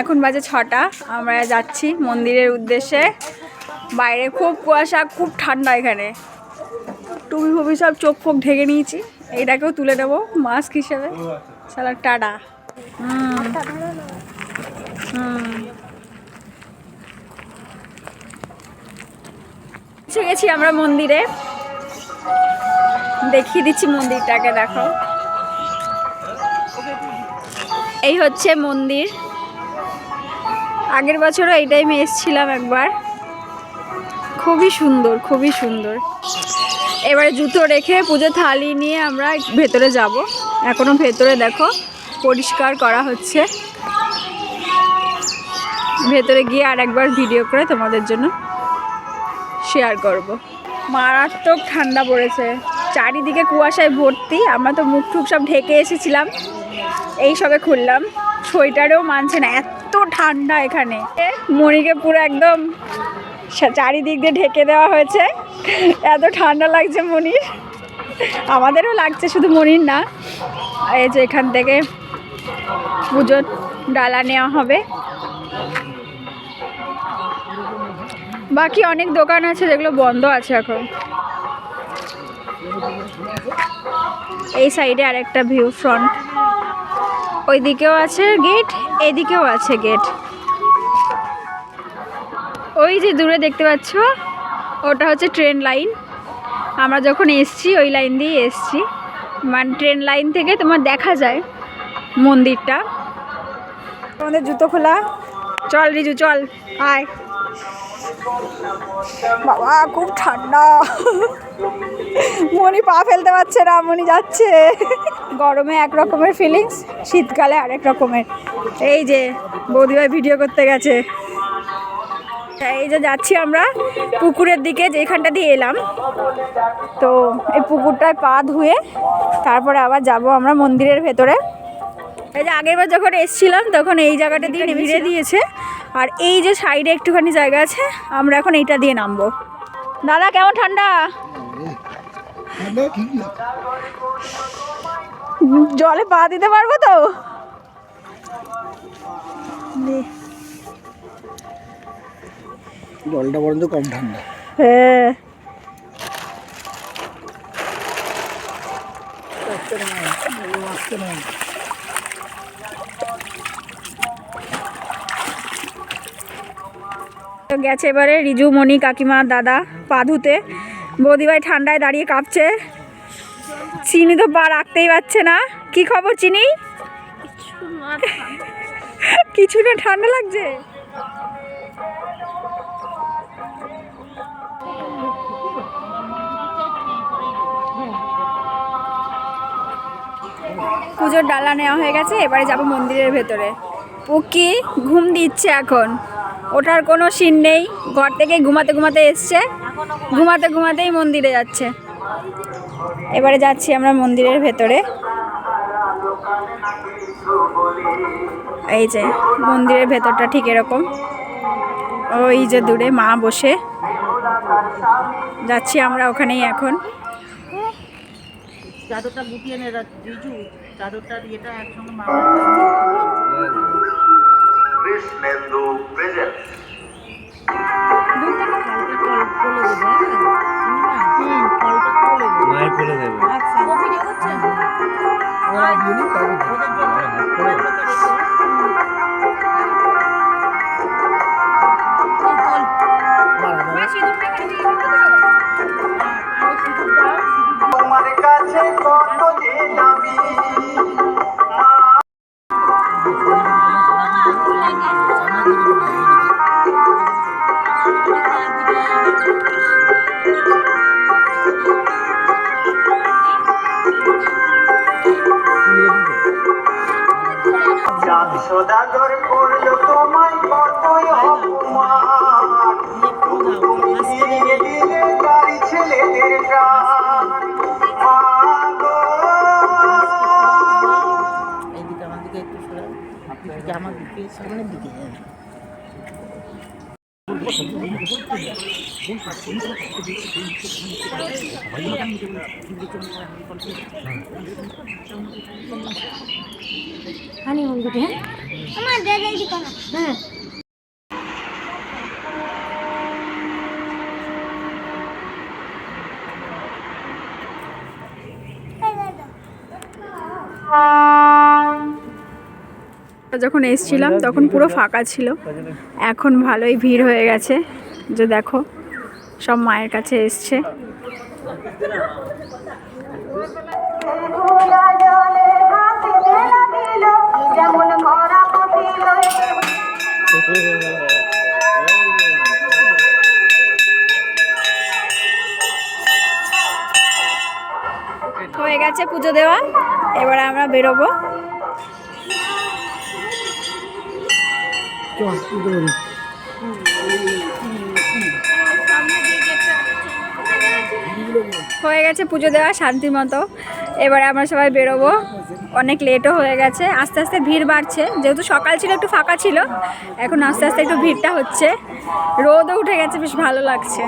এখন বাজে ছটা, আমরা যাচ্ছি মন্দিরের উদ্দেশ্যে। বাইরে খুব কুয়াশা, খুব ঠান্ডা এখানে। টুপি ফুপি সব চোখ ফোক ঢেকে নিয়েছি এটাকেও তুলে নেব, মাস্ক হিসেবে। সালা টাটা হুম। গেছি আমরা মন্দিরে। দেখিয়ে দিচ্ছি মন্দিরটাকে, দেখো। এই হচ্ছে মন্দির। আগের বছরও এই টাইমে এসেছিলাম একবার। খুবই সুন্দর খুবই সুন্দর। এবারে জুতো রেখে পুজো থালি নিয়ে আমরা ভেতরে যাব। এখনও ভেতরে দেখো, পরিষ্কার করা হচ্ছে। ভেতরে গিয়ে আর একবার ভিডিও করে তোমাদের জন্য শেয়ার করব। মারাত্মক ঠান্ডা পড়েছে। চারিদিকে কুয়াশায় ভর্তি। আমরা তো মুখ টুক সব ঢেকে এসেছিলাম। এই সবে খুললাম। সোয়েটারেও মানছে না। এত ঠান্ডা এখানে। মণিকে পুরো একদম চারিদিক দিয়ে ঢেকে দেওয়া হয়েছে। এত ঠান্ডা লাগছে মনির আমাদেরও লাগছে শুধু মনির না। এই যে এখান থেকে পুজোর ডালা নেওয়া হবে। বাকি অনেক দোকান আছে যেগুলো বন্ধ আছে এখন। এই সাইডে আরেকটা ভিউ ফ্রন্ট। ওই দিকেও আছে গেট। এদিকেও আছে গেট। ওই যে দূরে দেখতে পাচ্ছ, ওটা হচ্ছে ট্রেন লাইন। আমরা যখন এসছি, ওই লাইন দিয়ে এসছি। মানে ট্রেন লাইন থেকে তোমার দেখা যায় মন্দিরটা। তোমাদের জুতো খোলা। চল রিজু, চল। আয়। বাবা, খুব ঠান্ডা। মনি পা ফেলতে পারছে না মনি যাচ্ছে। গরমে এক রকমের ফিলিংস শীতকালে আরেক রকমের। এই যে বৌদিভাই ভিডিও করতে গেছে। এই যে যাচ্ছি আমরা পুকুরের দিকে যেখানটা দিয়ে এলাম। তো এই পুকুরটায় পা ধুয়ে তারপরে আবার যাব আমরা মন্দিরের ভেতরে। এই যে আগেরবার যখন এসছিলাম তখন এই জায়গাটা দিয়ে ঘিরে দিয়েছে। আর এই যে সাইডে একটুখানি জায়গা আছে আমরা এখন এইটা দিয়ে নামবো। দাদা কেমন ঠান্ডা? জলে পা দিতে পারব তো? জলটা বরঞ্চ কম ঠান্ডা। হ্যাঁ। গেছে এবারে রিজু মণি কাকিমা দাদা পা ধুতে। বৌদিভাই ঠান্ডায় দাঁড়িয়ে কাঁপছে। চিনি তো পা রাখতেই পারছে না। কি খবর চিনি? কিছু না, ঠান্ডা লাগছে? পুজোর ডালা নেওয়া হয়ে গেছে, এবারে যাব মন্দিরের ভেতরে। পুকি ঘুম দিচ্ছে এখন? ওঠার কোনো সিন নেই। ঘর থেকে ঘুমাতে ঘুমাতে এসছে। ঘুমাতে ঘুমাতেই মন্দিরে যাচ্ছে। এবারে যাচ্ছি আমরা মন্দিরের ভেতরে। এই যে, মন্দিরের ভেতরটা ঠিক এরকম। ওই যে দূরে মা বসে। যাচ্ছি আমরা ওখানেই এখন। চাদরটা গুটিয়ে নে চাদরটা ইয়েটা একসঙ্গে মা কৃষ্ণেন্দু প্রেজেন্ট কল দেবো হ্যাঁ? মায়ের করে দেবে। আচ্ছা। ভিডিও করছে? ওরা দিয়ে নিই সদাগর করল তোমায় কতই অপমান। তুমি ভেঙে দিলে তারি ছেলেদের আমার দিকে সামনের দিকে হ্যাঁ আমার দাদাই দিকে না। হ্যাঁ। যখন এসছিলাম তখন পুরো ফাঁকা ছিল। এখন ভালোই ভিড় হয়ে গেছে। যে দেখো সব মায়ের কাছে এসছে। যেমন করা কপিল হয়ে গেছে পুজো দেওয়া এবার আমরা বেরোবো। হয়ে গেছে পুজো দেওয়া শান্তি মতো। এবারে আমরা সবাই বেরোবো। অনেক লেটও হয়ে গেছে। আস্তে আস্তে ভিড় বাড়ছে। যেহেতু সকাল ছিল, একটু ফাঁকা ছিল, এখন আস্তে আস্তে একটু ভিড়টা হচ্ছে। রোদও উঠে গেছে, বেশ ভালো লাগছে।